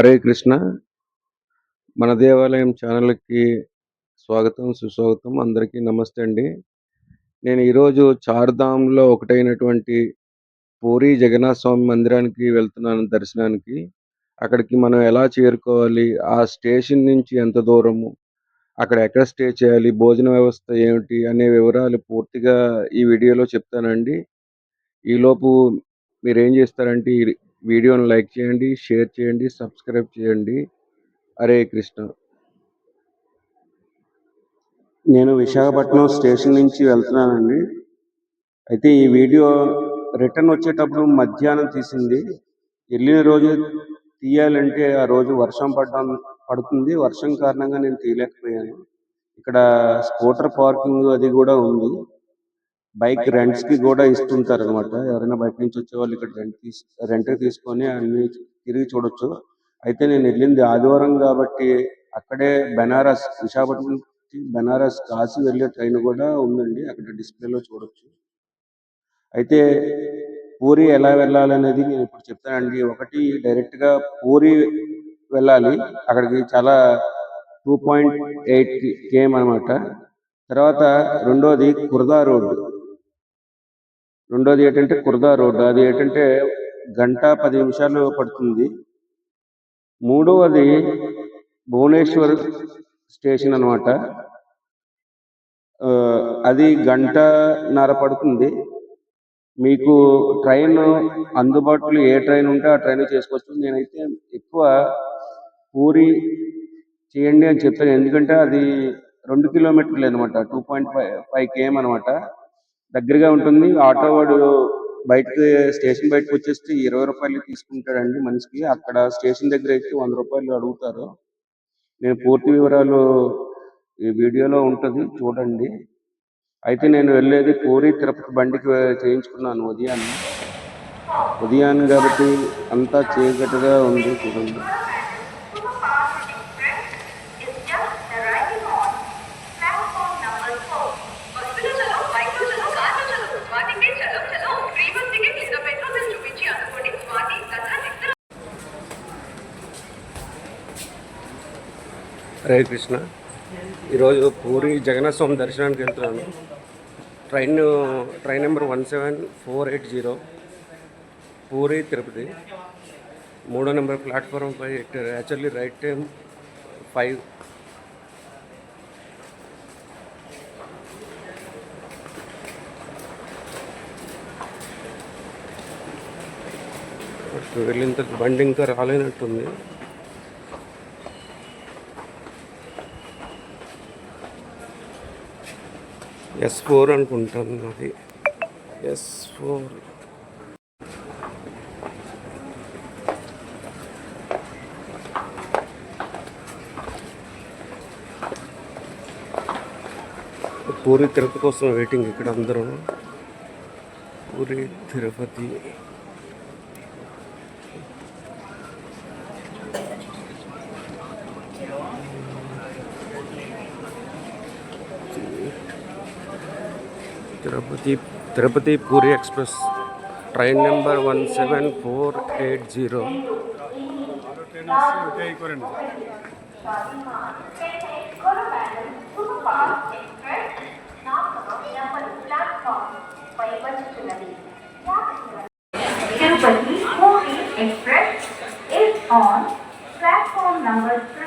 హరే కృష్ణ. మన దేవాలయం ఛానల్కి స్వాగతం సుస్వాగతం. అందరికీ నమస్తే అండి. నేను ఈరోజు చార్ధామ్లో ఒకటైనటువంటి పూరి జగన్నాథ స్వామి మందిరానికి వెళ్తున్నాను దర్శనానికి. అక్కడికి మనం ఎలా చేరుకోవాలి ఆ స్టేషన్ నుంచి ఎంత దూరము అక్కడ ఎక్కడ స్టే చేయాలి భోజన వ్యవస్థ ఏమిటి అనే వివరాలు పూర్తిగా ఈ వీడియోలో చెప్తానండి. ఈలోపు మీరేం చేస్తారంటే వీడియోని లైక్ చేయండి షేర్ చేయండి సబ్స్క్రైబ్ చేయండి. హరే కృష్ణ. నేను విశాఖపట్నం స్టేషన్ నుంచి వెళ్తున్నానండి. అయితే ఈ వీడియో రిటర్న్ వచ్చేటప్పుడు మధ్యాహ్నం తీసింది. వెళ్ళిన రోజు తీయాలంటే ఆ రోజు వర్షం పడడం పడుతుంది. వర్షం కారణంగా నేను తీయలేకపోయాను. ఇక్కడ స్కూటర్ పార్కింగ్ అది కూడా ఉంది. బైక్ రెంట్స్కి కూడా ఇస్తుంటారు. అనమాట ఎవరైనా బయట నుంచి వచ్చే వాళ్ళు ఇక్కడ రెంట్ తీసు రెంట్ తీసుకొని అన్ని తిరిగి చూడొచ్చు. అయితే నేను వెళ్ళింది ఆదివారం కాబట్టి అక్కడే బెనారస్ విశాఖపట్నం బెనారస్ కాశీ వెళ్ళే ట్రైన్ కూడా ఉందండి. అక్కడ డిస్ప్లేలో చూడొచ్చు. అయితే పూరి ఎలా వెళ్ళాలనేది నేను ఇప్పుడు చెప్తానండి. ఒకటి డైరెక్ట్గా పూరి వెళ్ళాలి. అక్కడికి చాలా టూ పాయింట్ ఎయిట్ కేఎం అనమాట తర్వాత రెండోది కుర్దా రోడ్. రెండోది ఏంటంటే కుర్దా రోడ్డు అది ఏంటంటే గంట పది నిమిషాలు పడుతుంది. మూడవది భువనేశ్వర్ స్టేషన్ అనమాట అది గంటన్నర పడుతుంది. మీకు ట్రైన్ అందుబాటులో ఏ ట్రైన్ ఉంటే ఆ ట్రైన్ చేసుకోవచ్చు నేనైతే ఎక్కువ పూరి చేయండి అని చెప్పాను. ఎందుకంటే అది రెండు కిలోమీటర్లు అనమాట two point five five KM అనమాట దగ్గరగా ఉంటుంది. ఆటో వాడు బయటకి స్టేషన్ బయటకు వచ్చేస్తే ఇరవై రూపాయలు తీసుకుంటాడండి మనిషికి. అక్కడ స్టేషన్ దగ్గర అయితే వంద రూపాయలు అడుగుతారు. నేను పూర్తి వివరాలు ఈ వీడియోలో ఉంటుంది. చూడండి. అయితే నేను వెళ్ళేది పూరి తిరుపతి బండికి చేయించుకున్నాను ఉదయాన్నే. ఉదయాన్నే కాబట్టి అంతా చీకటిగా ఉంది చూడండి is just arriving on platform number four. బస్సులో చలో, బైక్లో చలో, కార్లో చలో, స్వాతికి చలో, చలో. ఫ్రీ బస్ టికెట్ లేదా పెట్రోల్ బిల్ చూపించి అనుకోండి. స్వాతి కథ నిద్ర హరే కృష్ణ. ఈరోజు పూరి జగన్నాథ స్వామి దర్శనానికి వెళ్తున్నాను. Train train number one seven four eight zero Puri Tirupati. మూడో నెంబర్ ప్లాట్ఫామ్ పై యాక్చువల్లీ రైట్ టైం ఫైవ్. వెళ్ళిన తర్వాత బండి ఇంకా రాలేనట్టుంది. ఎస్ ఫోర్ అనుకుంటాను అది. ఎస్ ఫోర్ పూరి తిరుపతి కోసం వెయిటింగ్ ఇక్కడ అందరూ. Puri Tirupati. Tirupati Tirupati Puri express train number one seven four eight zero Tirupati Puri Express is on platform number three.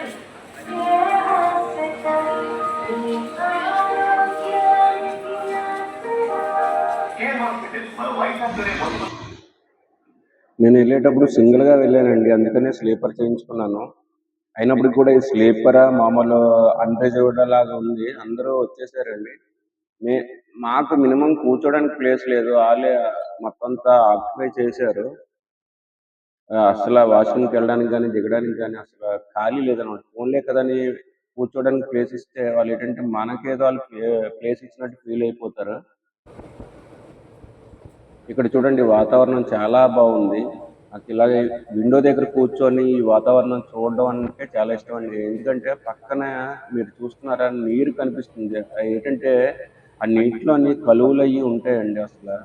నేను వెళ్ళేటప్పుడు సింగిల్గా వెళ్ళానండి. అందుకనే స్లీపర్ చేయించుకున్నాను. అయినప్పటికి కూడా ఈ స్లీపర్ మామూలు అన్రిజర్వ్డ్ లాగా ఉంది. అందరూ వచ్చేసారండి. మే మాకు మినిమం కూర్చోడానికి ప్లేస్ లేదు. వాళ్ళే మొత్తం అంతా ఆక్యుపై చేశారు అసలు వాష్రూమ్కి వెళ్ళడానికి కానీ దిగడానికి కానీ అసలు ఖాళీ లేదనమాట. ఫోన్లే కదని కూర్చోడానికి ప్లేస్ ఇస్తే వాళ్ళు ఏంటంటే మనకేదో వాళ్ళు ప్లేస్ ఇచ్చినట్టు ఫీల్ అయిపోతారు. ఇక్కడ చూడండి వాతావరణం చాలా బాగుంది. నాకు ఇలాగే విండో దగ్గర కూర్చొని ఈ వాతావరణం చూడడం అంటే చాలా ఇష్టం అండి. ఎందుకంటే పక్కన మీరు చూస్తున్నారా నీరు కనిపిస్తుంది. ఏంటంటే ఆ నీటిలో అన్ని కలువులు అయ్యి ఉంటాయండి అసలు.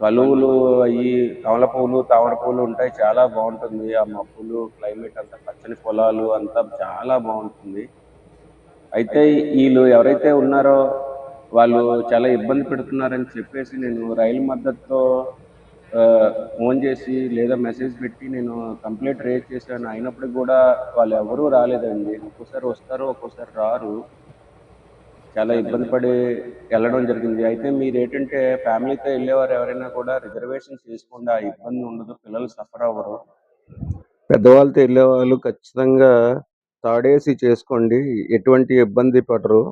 కలువులు అవి కమల పువ్వులు తామర పువ్వులు ఉంటాయి. చాలా బాగుంటుంది. ఆ మబ్బులు క్లైమేట్ అంతా పచ్చని పొలాలు అంతా చాలా బాగుంటుంది. అయితే వీళ్ళు ఎవరైతే ఉన్నారో వాళ్ళు చాలా ఇబ్బంది పెడుతున్నారని చెప్పేసి నేను రైలు మద్దతుతో ఫోన్ చేసి లేదా మెసేజ్ పెట్టి నేను కంప్లైంట్ రేజ్ చేశాను. అయినప్పటికి కూడా వాళ్ళు ఎవరూ రాలేదండి. ఒక్కోసారి వస్తారు ఒక్కోసారి రారు. చాలా ఇబ్బంది పడి వెళ్ళడం జరిగింది. అయితే మీరు ఏంటంటే ఫ్యామిలీతో వెళ్ళేవారు ఎవరైనా కూడా రిజర్వేషన్ చేసుకోండి ఆ ఇబ్బంది ఉండదు పిల్లలు సఫర్ అవ్వరు. పెద్దవాళ్ళతో వెళ్ళే వాళ్ళు ఖచ్చితంగా థర్డ్ చేసుకోండి ఎటువంటి ఇబ్బంది పడరు.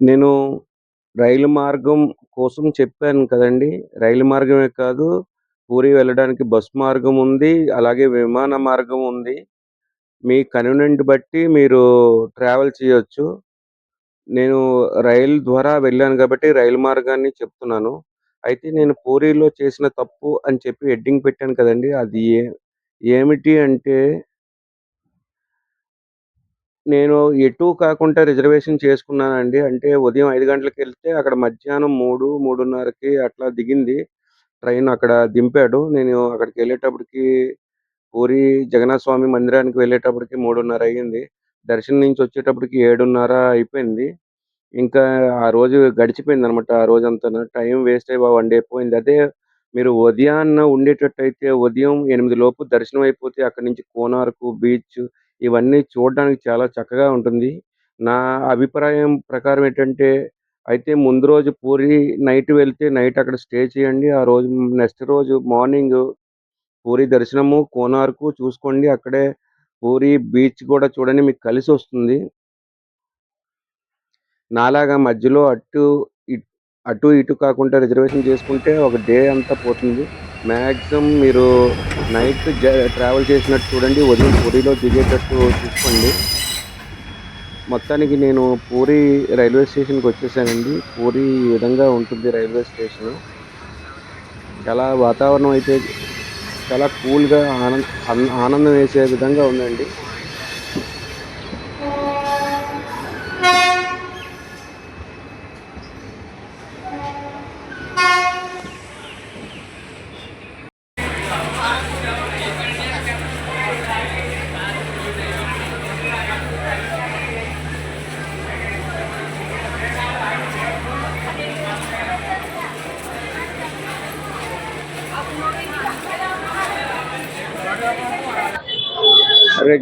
నేను రైలు మార్గం కోసం చెప్పాను కదండి. రైలు మార్గమే కాదు పూరి వెళ్ళడానికి బస్ మార్గం ఉంది అలాగే విమాన మార్గం ఉంది. మీ కన్వీనియంట్ బట్టి మీరు ట్రావెల్ చేయొచ్చు. నేను రైలు ద్వారా వెళ్ళాను కాబట్టి రైలు మార్గాన్ని చెప్తున్నాను. అయితే నేను పూరిలో చేసిన తప్పు అని చెప్పి హెడ్డింగ్ పెట్టాను కదండి. అది ఏ ఏమిటి అంటే నేను ఎటు కాకుండా రిజర్వేషన్ చేసుకున్నానండి. అంటే ఉదయం ఐదు గంటలకు వెళ్తే అక్కడ మధ్యాహ్నం మూడు మూడున్నరకి అట్లా దిగింది. ట్రైన్ అక్కడ దింపాడు. నేను అక్కడికి వెళ్ళేటప్పటికి పూరి జగన్నాథ స్వామి మందిరానికి వెళ్ళేటప్పటికి మూడున్నర అయ్యింది. దర్శనం నుంచి వచ్చేటప్పటికి ఏడున్నర అయిపోయింది. ఇంకా ఆ రోజు గడిచిపోయింది అనమాట ఆ రోజంతా టైం వేస్ట్ అయ్యి వన్ డే పోయింది. అదే మీరు ఉదయాన్న ఉండేటట్టయితే ఉదయం ఎనిమిది లోపు దర్శనం అయిపోతే అక్కడి నుంచి కోనార్కు బీచ్ ఇవన్నీ చూడడానికి చాలా చక్కగా ఉంటుంది. నా అభిప్రాయం ప్రకారం ఏంటంటే అయితే ముందు రోజు పూరి నైట్ వెళ్తే నైట్ అక్కడ స్టే చేయండి. ఆ రోజు నెక్స్ట్ రోజు మార్నింగ్ పూరి దర్శనము కోనార్కు చూసుకోండి. అక్కడే పూరి బీచ్ కూడా చూడండి మీకు కలిసి వస్తుంది నాలాగా మధ్యలో అటు అటు ఇటు కాకుండా రిజర్వేషన్ చేసుకుంటే ఒక డే అంతా పోతుంది. మ్యాక్సిమం మీరు నైట్ ట్రావెల్ చేసినట్టు చూడండి. ఉదయం పూరిలో దిగేటట్టు చూసుకోండి. మొత్తానికి నేను పూరి రైల్వే స్టేషన్కి వచ్చేసానండి. పూరి ఈ విధంగా ఉంటుంది రైల్వే స్టేషన్. చాలా వాతావరణం అయితే చాలా కూల్గా ఆనంద ఆనందం వేసే విధంగా ఉందండి.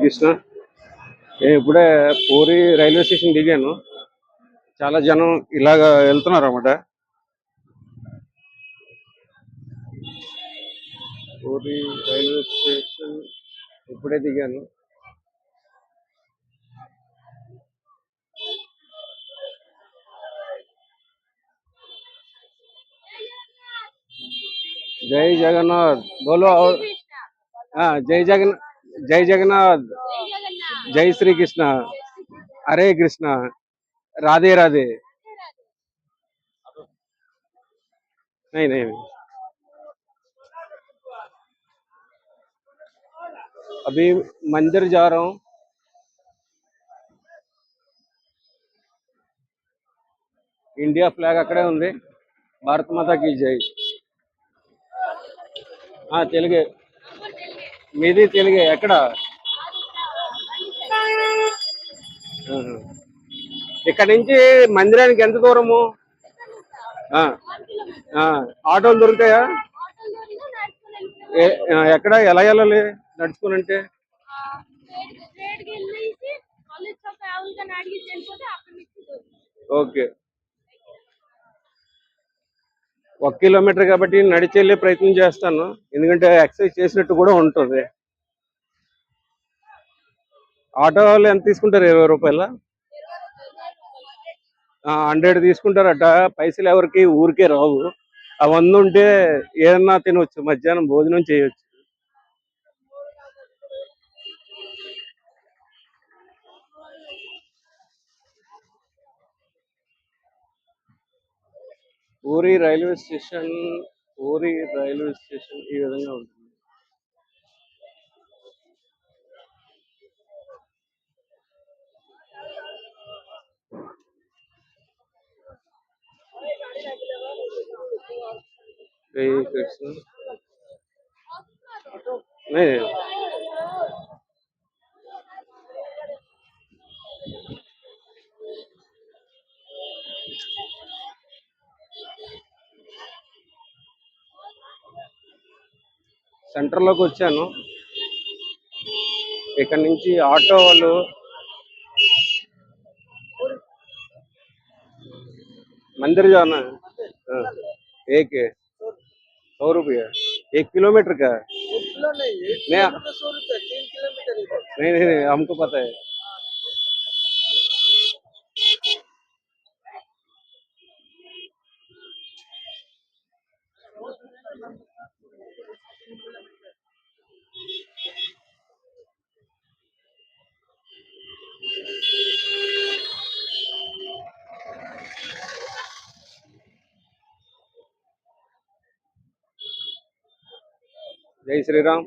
కృష్ణ. నేను ఇప్పుడే పూరి రైల్వే స్టేషన్ దిగాను. చాలా జనం ఇలాగ వెళ్తున్నారు అన్నమాట పూరి రైల్వే స్టేషన్ ఇప్పుడే దిగాను. జై జగన్నాథ్. బోలో జై జగన్నాథ్ जगन जय जगन्नाथ जय श्री कृष्ण हरे कृष्ण राधे राधे नहीं नहीं नहीं। अभी मंदिर जा रहा हूँ ఇండియా ఫ్లాగ్ అక్కడే ఉంది భారత్ మాతాకి జై ఆ, తెలుగే మీది తెలుగే ఎక్కడ. ఇక్కడ నుంచి మందిరానికి ఎంత దూరము? ఆటోలు దొరుకుతాయా? ఎక్కడ? ఎలా వెళ్ళాలి నడుచుకుని అంటే ఒక కిలోమీటర్ కాబట్టి నడిచి వెళ్ళే ప్రయత్నం చేస్తాను. ఎందుకంటే ఎక్సర్సైజ్ చేసినట్టు కూడా ఉంటుంది. ఆటో వాళ్ళు ఎంత తీసుకుంటారు? ఇరవై రూపాయల? హండ్రెడ్ తీసుకుంటారట. పైసలు ఎవరికి? ఊరికే రావు. అవన్నీ ఉంటే ఏదన్నా తినవచ్చు మధ్యాహ్నం భోజనం చేయొచ్చు. Uri railway station Uri railway station विधा సెంటర్లోకి వచ్చాను ఇక్కడ నుంచి ఆటో వాళ్ళు मंदिर जाना है हाँ, एक है सौ रुपया एक किलोमीटर का है किलो नहीं एक मैं किलोमीटर सौ रुपये तीन किलोमीटर इधर नहीं नहीं नहीं हमको पता है జై శ్రీరామ్.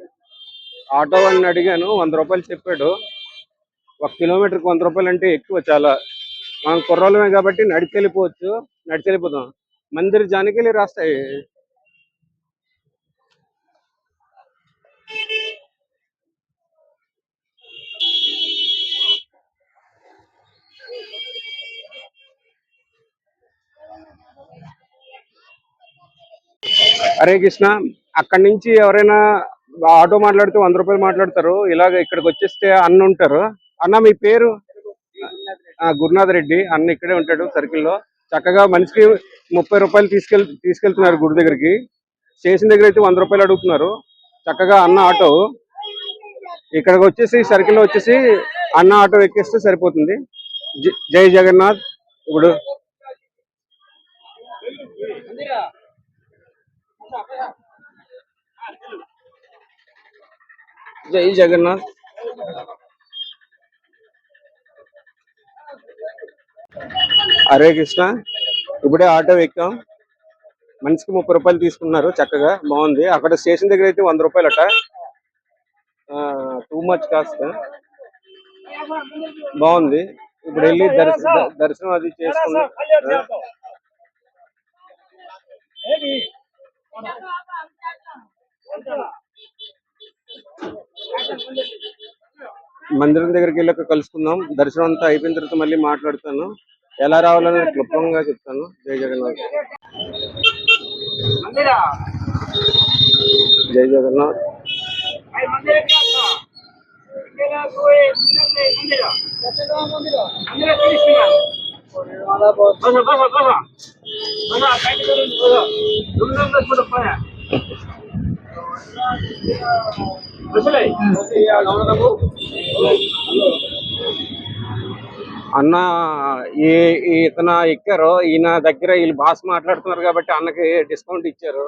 ఆటో వాడిని అడిగాను వంద రూపాయలు చెప్పాడు. ఒక కిలోమీటర్కి వంద రూపాయలు అంటే ఎక్కువ చాలా. మనం కుర్రోళ్ళమే కాబట్టి నడిచి వెళ్ళిపోవచ్చు నడిచి వెళ్ళిపోతాం మందిర్ జానికి రాస్తాయి. హరే కృష్ణ అక్కడి నుంచి ఎవరైనా ఆటో మాట్లాడితే వంద రూపాయలు మాట్లాడతారు. ఇలాగ ఇక్కడికి వచ్చేస్తే అన్న ఉంటారు. అన్న మీ పేరు? ఆ, గురునాథ్ రెడ్డి. అన్న ఇక్కడే ఉంటాడు సర్కిల్లో. చక్కగా మనిషికి ముప్పై రూపాయలు తీసుకెళ్ తీసుకెళ్తున్నారు గుడి దగ్గరికి. స్టేషన్ దగ్గర అయితే వంద రూపాయలు అడుగుతున్నారు. చక్కగా అన్న ఆటో. ఇక్కడికి వచ్చేసి సర్కిల్లో వచ్చేసి అన్న ఆటో ఎక్కేస్తే సరిపోతుంది. జై జగన్నాథ్ ఇప్పుడు జై జగన్నాథ్. హరే కృష్ణ. ఇప్పుడే ఆటో ఎక్కాం. మనిషికి ముప్పై రూపాయలు తీసుకున్నారు చక్కగా బాగుంది. అక్కడ స్టేషన్ దగ్గర అయితే వంద రూపాయలు అట టూ మచ్ కాస్ట్ బాగుంది. ఇప్పుడు వెళ్ళి దర్శనం దర్శనం అది చేసుకున్నాం మందిరం దగ్గరికి వెళ్ళాక కలుసుకుందాం. దర్శనం అంతా అయిపోయిన తర్వాత మళ్ళీ మాట్లాడుతాను. ఎలా రావాలని క్లుప్తంగా చెప్తాను. జై జగన్నాథ్. జై జగన్నాథ్. అన్న ఈ ఇతను ఎక్కారు. ఈయన దగ్గర వీళ్ళు భాష మాట్లాడుతున్నారు కాబట్టి అన్నకి డిస్కౌంట్ ఇచ్చారు.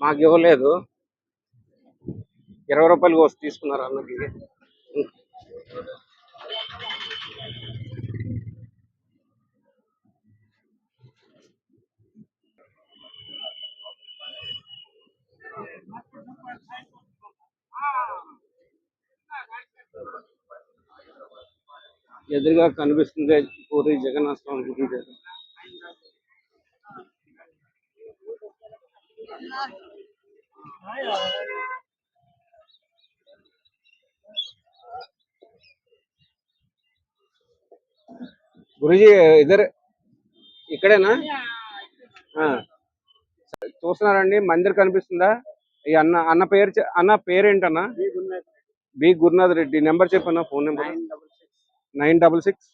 మాకు ఇవ్వలేదు. ఇరవై రూపాయలు కోసి తీసుకున్నారు అన్నకి. ఎదురుగా కనిపిస్తుంది పూరి జగన్నాథ స్వామి గుడి గురుజీ ఇద్దరు ఇక్కడేనా? ఆ. చూస్తున్నారండి మందిర్ కనిపిస్తుందా? ఈ అన్న అన్న పేరు అన్న పేరేంటన్నా? బి గురునాథ్ రెడ్డి. నెంబర్ చెప్పన్నా phone number? Nine double six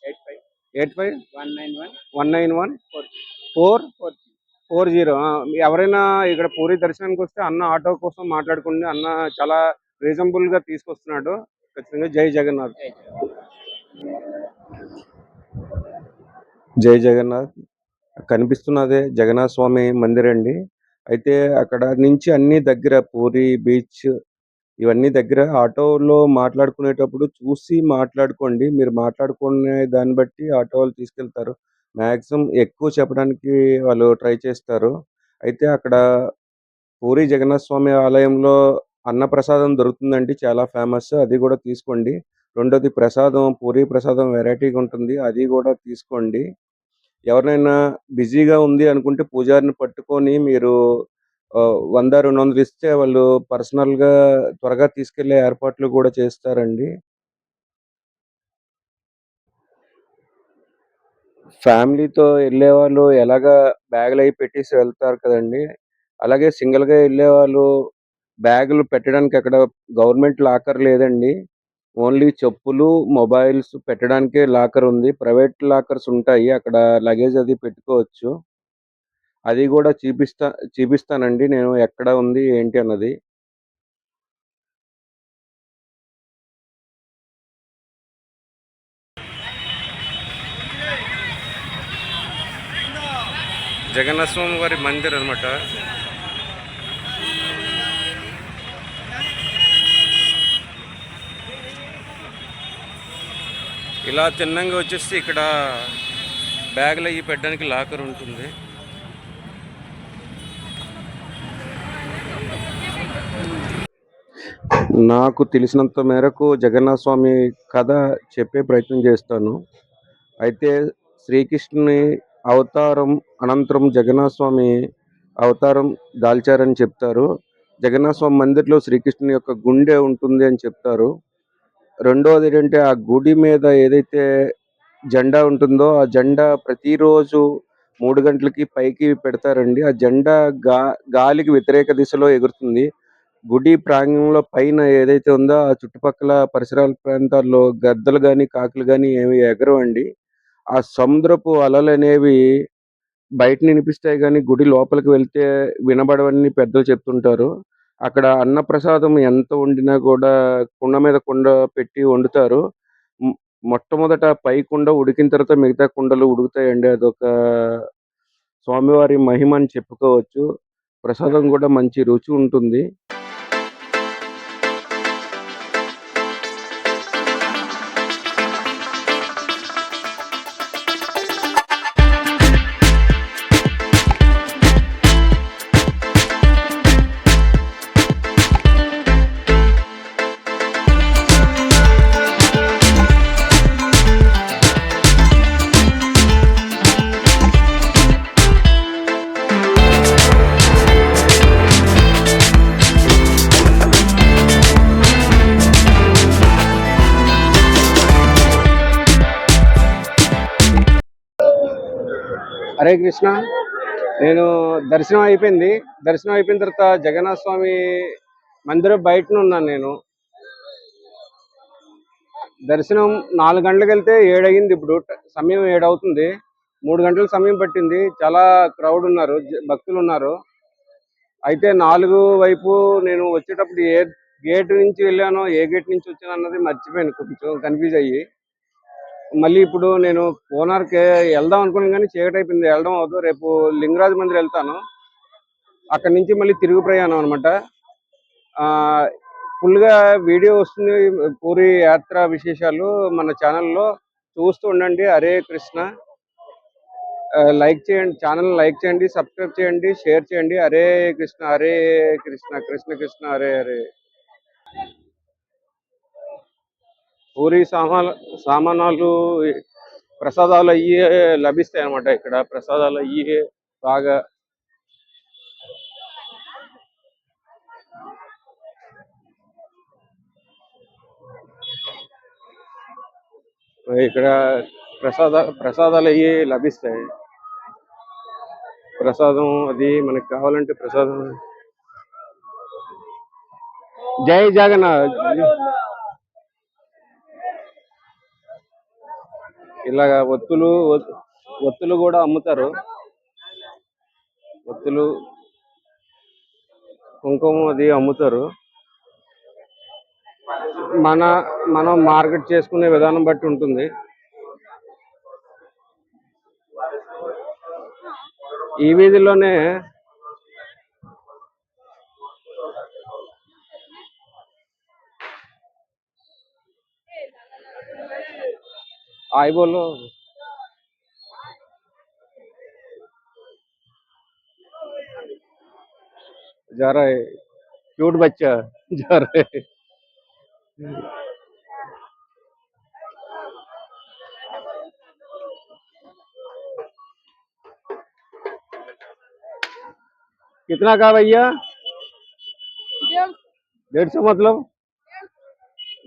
eight five one nine one one nine one four four zero ఎవరైనా ఇక్కడ పూరి దర్శనానికి వస్తే అన్న ఆటో కోసం మాట్లాడుకుంటే అన్న చాలా రీజనబుల్గా తీసుకొస్తున్నాడు. ఖచ్చితంగా జై జగన్నాథ్. జై జగన్నాథ్. కనిపిస్తున్నదే జగన్నాథ స్వామి మందిర్ అండి అయితే అక్కడ నుంచి అన్ని దగ్గర పూరి బీచ్ ఇవన్నీ దగ్గర ఆటోలో మాట్లాడుకునేటప్పుడు చూసి మాట్లాడుకోండి. మీరు మాట్లాడుకునే దాన్ని బట్టి ఆటో వాళ్ళు తీసుకెళ్తారు. మ్యాక్సిమం ఎక్కువ చెప్పడానికి వాళ్ళు ట్రై చేస్తారు. అయితే అక్కడ పూరి జగన్నాథ స్వామి ఆలయంలో అన్నప్రసాదం దొరుకుతుందండి. చాలా ఫేమస్. అది కూడా తీసుకోండి. రెండోది ప్రసాదం పూరి ప్రసాదం వెరైటీగా ఉంటుంది. అది కూడా తీసుకోండి. ఎవరినైనా బిజీగా ఉంది అనుకుంటే పూజారిని పట్టుకొని మీరు వంద రెండు వందలు ఇస్తే వాళ్ళు పర్సనల్గా త్వరగా తీసుకెళ్ళే ఏర్పాట్లు కూడా చేస్తారండి. ఫ్యామిలీతో వెళ్ళే వాళ్ళు ఎలాగా బ్యాగులు అవి పెట్టేసి వెళ్తారు కదండి. అలాగే సింగిల్గా వెళ్ళే వాళ్ళు బ్యాగులు పెట్టడానికి అక్కడ గవర్నమెంట్ లాకర్ లేదండి. ఓన్లీ చెప్పులు మొబైల్స్ పెట్టడానికే లాకర్ ఉంది. ప్రైవేట్ లాకర్స్ ఉంటాయి. అక్కడ లగేజ్ అది పెట్టుకోవచ్చు. అది కూడా చూపిస్తా చూపిస్తానండి నేను ఎక్కడ ఉంది ఏంటి అన్నది. జగన్నాథ స్వామి వారి మందిర్ అనమాట ఇలా తిన్నంగా వచ్చేసి ఇక్కడ బ్యాగులు అవి పెట్టడానికి లాకర్ ఉంటుంది. నాకు తెలిసినంత మేరకు జగన్నాథ స్వామి కథ చెప్పే ప్రయత్నం చేస్తాను. అయితే శ్రీకృష్ణుని అవతారం అనంతరం జగన్నాథ స్వామి అవతారం దాల్చారని చెప్తారు. జగన్నాథ స్వామి మందిర్లో శ్రీకృష్ణుని యొక్క గుండె ఉంటుంది అని చెప్తారు. రెండోది ఏంటంటే ఆ గుడి మీద ఏదైతే జెండా ఉంటుందో ఆ జెండా ప్రతిరోజు మూడు గంటలకి పైకి పెడతారండి. ఆ జెండా గా గాలికి వ్యతిరేక దిశలో ఎగురుతుంది. గుడి ప్రాంగణంలో పైన ఏదైతే ఉందో ఆ చుట్టుపక్కల పరిసరాల ప్రాంతాల్లో గద్దలు కానీ కాకులు కానీ ఏమి ఎగరవండి. ఆ సముద్రపు అలలు అనేవి బయట వినిపిస్తాయి కానీ గుడి లోపలికి వెళ్తే వినబడవని పెద్దలు చెప్తుంటారు. అక్కడ అన్నప్రసాదం ఎంత వండినా కూడా కుండ మీద కుండ పెట్టి వండుతారు. మొట్టమొదట పై కుండ ఉడికిన తర్వాత మిగతా కుండలు ఉడుకుతాయండి. అదొక స్వామివారి మహిమ అని చెప్పుకోవచ్చు. ప్రసాదం కూడా మంచి రుచి ఉంటుంది. హరే కృష్ణ. నేను దర్శనం అయిపోయింది. దర్శనం అయిపోయిన తర్వాత జగన్నాథ స్వామి మందిరం బయట ఉన్నాను నేను. దర్శనం నాలుగు గంటలకు వెళ్తే ఏడయింది ఇప్పుడు. సమయం ఏడు అవుతుంది మూడు గంటల సమయం పట్టింది. చాలా క్రౌడ్ ఉన్నారు. భక్తులు ఉన్నారు. అయితే నాలుగు వైపు నేను వచ్చేటప్పుడు ఏ గేట్ నుంచి వెళ్ళానో ఏ గేట్ నుంచి వచ్చానో అన్నది మర్చిపోయాను. కొంచెం కన్ఫ్యూజ్ అయ్యి. మళ్ళీ ఇప్పుడు నేను కోనార్కి వెళ్దాం అనుకున్నాను కానీ చీకటి అయిపోయింది. వెళ్ళడం అవ్వదు రేపు లింగరాజు మందిర్ వెళ్తాను. అక్కడి నుంచి మళ్ళీ తిరుగు ప్రయాణం అనమాట ఫుల్గా వీడియో వస్తుంది. పూరి యాత్ర విశేషాలు మన ఛానల్లో చూస్తూ ఉండండి. హరే కృష్ణ. లైక్ చేయండి. ఛానల్ లైక్ చేయండి. సబ్స్క్రైబ్ చేయండి. షేర్ చేయండి. హరే కృష్ణ హరే కృష్ణ కృష్ణ కృష్ణ హరే హరే. పూరి సామాన్ సామానాలు ప్రసాదాలు అయ్యి లభిస్తాయి అన్నమాట ఇక్కడ. ప్రసాదాలు అయ్యి బాగా ఇక్కడ ప్రసాద ప్రసాదాలు అయ్యి లభిస్తాయి. ప్రసాదం అది మనకు కావాలంటే ప్రసాదం. జై జగన్నాథ్. ఇలాగా ఒత్తులు ఒత్తులు కూడా అమ్ముతారు. ఒత్తులు కుంకుమ అది అమ్ముతారు. మన మనం మార్కెట్ చేసుకునే విధానం బట్టి ఉంటుంది. ఈ వీధిలోనే आई बोलो। जा रहा है। क्यूट बच्चा। जा रहा है। कितना का भैया? डेढ़ सौ मतलब?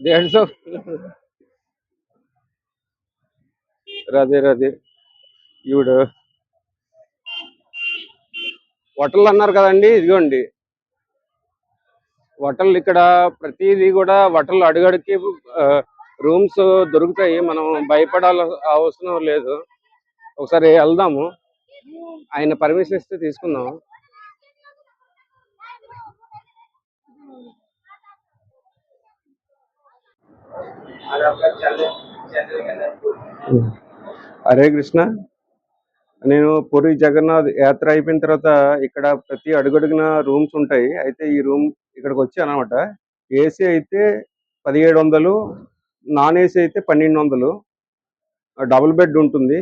डेढ़ सौ। రాధే రాధే ఈవిడ హోటల్ అన్నారు కదండి ఇదిగోండి. హోటల్ ఇక్కడ ప్రతిదీ కూడా హోటల్ అడుగడికి రూమ్స్ దొరుకుతాయి. మనం భయపడాల అవసరం లేదు. ఒకసారి వెళ్దాము. ఆయన పర్మిషన్ ఇస్తే తీసుకుందాం హరే కృష్ణ. నేను పూరి జగన్నాథ్ యాత్ర అయిపోయిన తర్వాత ఇక్కడ ప్రతి అడుగడుగున రూమ్స్ ఉంటాయి. అయితే ఈ రూమ్ ఇక్కడికి వచ్చి అనమాట ఏసీ అయితే పదిహేడు వందలు నాన్ ఏసీ అయితే పన్నెండు వందలు. డబుల్ బెడ్ ఉంటుంది.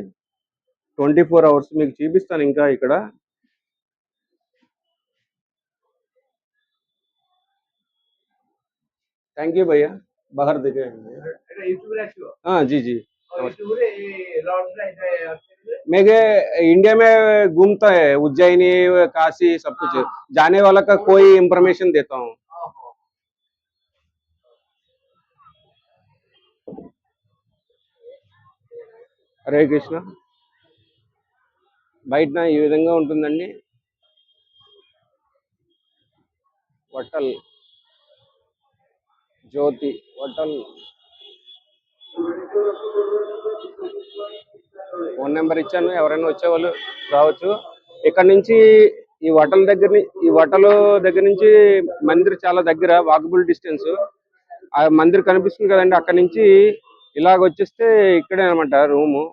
ట్వంటీ ఫోర్ అవర్స్ మీకు చూపిస్తాను ఇంకా ఇక్కడ. థ్యాంక్ యూ భయ్యా. బహర్ దిగే జీ జీ. जी मैं इंडिया में घूमता है उज्जैनी काशी सब कुछ जाने वाला का कोई इंफॉर्मेशन देता हूँ హరే కృష్ణ బయట ఈ విధంగా ఉంటుందండి హోటల్ జ్యోతి హోటల్ ఫోన్ నెంబర్ ఇచ్చాను. ఎవరైనా వచ్చేవాళ్ళు రావచ్చు. ఇక్కడ నుంచి ఈ హోటల్ దగ్గర ఈ హోటల్ దగ్గర నుంచి మందిర్ చాలా దగ్గర వాకబుల్ డిస్టెన్స్. ఆ మందిర్ కనిపిస్తుంది కదండి. అక్కడ నుంచి ఇలాగ వచ్చేస్తే ఇక్కడే అనమాట రూము.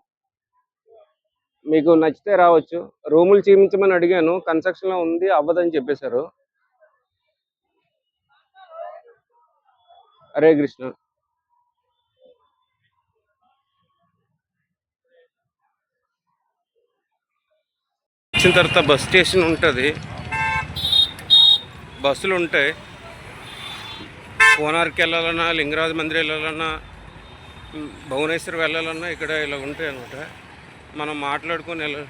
మీకు నచ్చితే రావచ్చు. రూములు చూపించమని అడిగాను. కన్స్ట్రక్షన్లో ఉంది అవ్వదని చెప్పేశారు. హరే కృష్ణ. వచ్చిన తర్వాత బస్ స్టేషన్ ఉంటుంది. బస్సులు ఉంటాయి. కోనార్కి వెళ్ళాలన్నా లింగరాజ మందిర్ వెళ్ళాలన్నా భువనేశ్వర్ వెళ్ళాలన్నా ఇక్కడ ఇలా ఉంటాయి అనమాట మనం మాట్లాడుకొని వెళ్ళ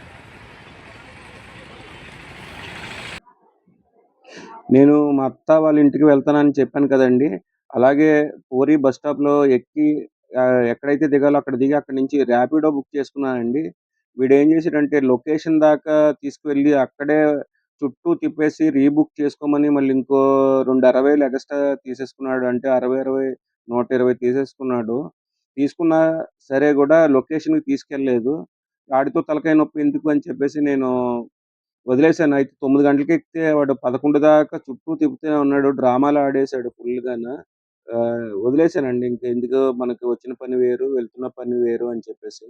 నేను మా అత్త వాళ్ళ ఇంటికి వెళ్తానని చెప్పాను కదండి. అలాగే పూరి బస్ స్టాప్లో ఎక్కి ఎక్కడైతే దిగాలో అక్కడ దిగి అక్కడ నుంచి ర్యాపిడో బుక్ చేసుకున్నానండి. వీడు ఏం చేసాడంటే లొకేషన్ దాకా తీసుకువెళ్ళి అక్కడే చుట్టూ తిప్పేసి రీబుక్ చేసుకోమని మళ్ళీ ఇంకో రెండు అరవై ఎక్స్ట్రా తీసేసుకున్నాడు. అంటే అరవై అరవై నూట ఇరవై తీసేసుకున్నాడు. తీసుకున్నా సరే కూడా లొకేషన్కి తీసుకెళ్ళలేదు. వాడితో తలకాయ నొప్పి ఎందుకు అని చెప్పేసి నేను వదిలేశాను. అయితే తొమ్మిది గంటలకి ఎక్కితే వాడు పదకొండు దాకా చుట్టూ తిప్పుతూనే ఉన్నాడు. డ్రామాలు ఆడేశాడు ఫుల్గాను. వదిలేశానండి. ఇంకా ఎందుకు మనకి వచ్చిన పని వేరు వెళ్తున్న పని వేరు అని చెప్పేసి.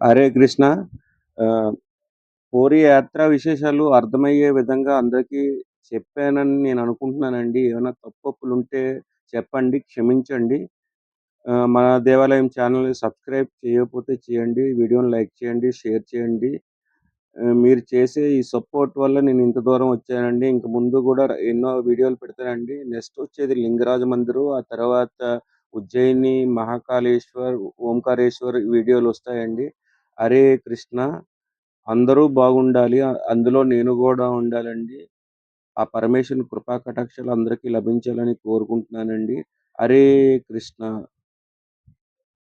హరే కృష్ణ. పూరి యాత్ర విశేషాలు అర్థమయ్యే విధంగా అందరికీ చెప్పానని నేను అనుకుంటున్నానండి. ఏమైనా తప్పులు ఉంటే చెప్పండి క్షమించండి. మన దేవాలయం ఛానల్ని సబ్స్క్రైబ్ చేయకపోతే చేయండి వీడియోని లైక్ చేయండి షేర్ చేయండి. మీరు చేసే ఈ సపోర్ట్ వల్ల నేను ఇంత దూరం వచ్చానండి. ఇంక ముందు కూడా ఎన్నో వీడియోలు పెడతానండి. నెక్స్ట్ వచ్చేది లింగరాజ మందిరు ఆ తర్వాత ఉజ్జయిని మహాకాళేశ్వర్ ఓంకారేశ్వర్ వీడియోలు వస్తాయండి. హరే కృష్ణ అందరూ బాగుండాలి. అందులో నేను కూడా ఉండాలండి. ఆ పరమేశ్వరుని కృపా కటాక్షాలు అందరికీ లభించాలని కోరుకుంటున్నానండి. హరే కృష్ణ.